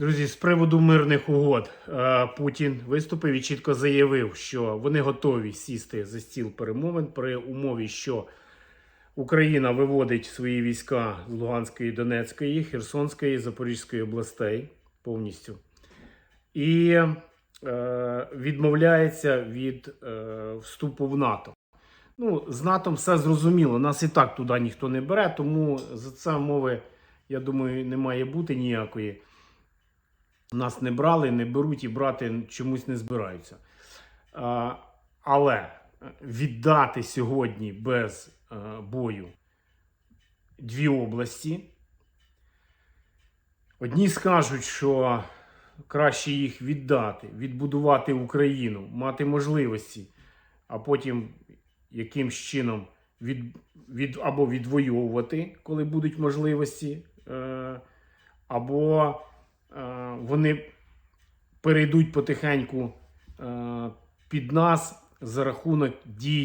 Друзі, з приводу мирних угод е, Путін виступив і чітко заявив, що вони готові сісти за стіл перемовин при умові, що Україна виводить свої війська з Луганської, Донецької, Херсонської, Запорізької областей повністю і е, відмовляється від е, вступу в НАТО. Ну, з НАТО все зрозуміло. Нас і так туди ніхто не бере, тому за це мови, я думаю, не має бути ніякої. Нас не брали, не беруть і брати чомусь не збираються. Але віддати сьогодні без е, бою дві області. Одні скажуть, що краще їх віддати, відбудувати Україну, мати можливості, а потім якимсь чином від, від, або відвоювати, коли будуть можливості, е, або вони перейдуть потихеньку е, під нас за рахунок дій